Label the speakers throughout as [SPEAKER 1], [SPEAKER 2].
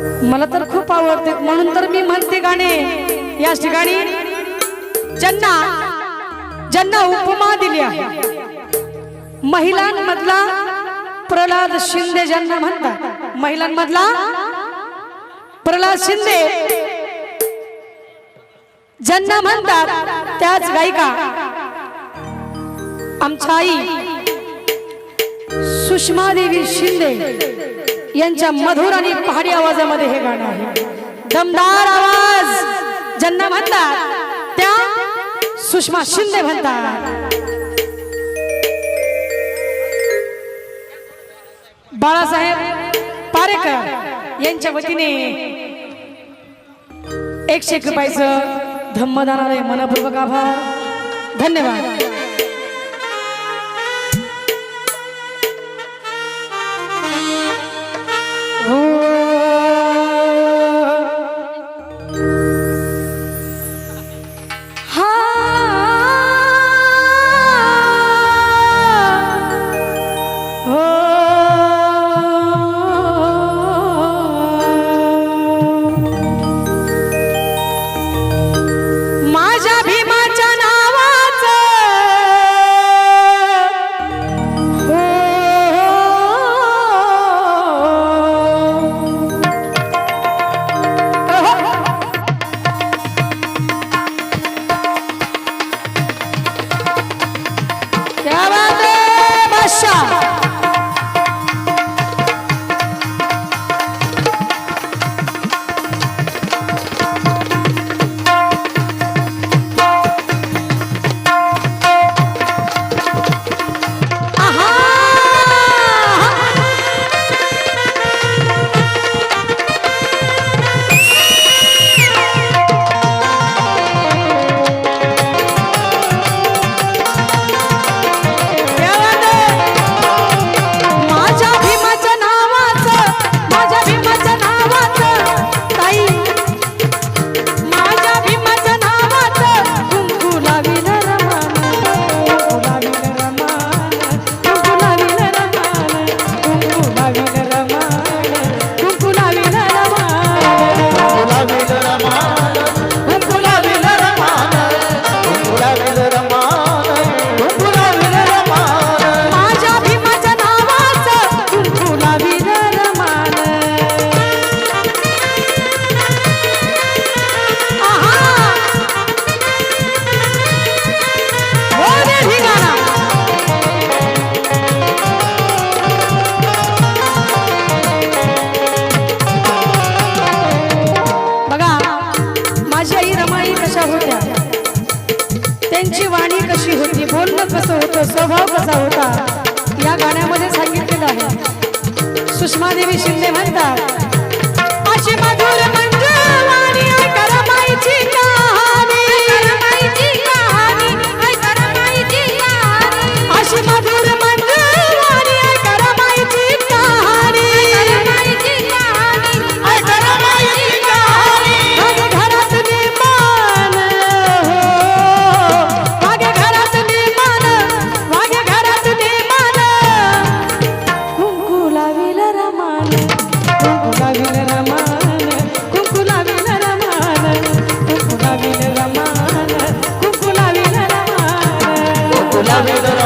[SPEAKER 1] मला तर खूप आवडते. म्हणून तर मी म्हणते गाणे. या ठिकाणी ज्यांना ज्यांना उपमा दिली आहे. महिलांमधला प्रल्हाद शिंदे ज्यांना म्हणतात. महिलांमधला प्रल्हाद शिंदे ज्यांना म्हणतात त्याच गायिका. आमच्या आई सुषमा देवी शिंदे. यांच्या मधुर आणि पहाडी आवाजामध्ये हे गाणं आहे. दमदार आवाज. ज्यांना म्हणतात त्या सुषमा शिंदे म्हणतात. बाळासाहेब पारेकर यांच्या वतीने एकशे एक रुपयाचं धम्मदान आहे मनपूर्वक आभार. धन्यवाद. तो स्वभाव कसा होता या गाण्यामध्ये सांगितलेलं आहे. सुषमा देवी शिंदे म्हणतात Hallelujah.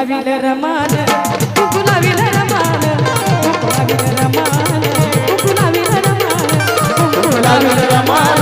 [SPEAKER 1] गुलाबी रमान
[SPEAKER 2] गुलाबी रमान गुलाबी रमान गुलाबी रमान गुलाबी रमान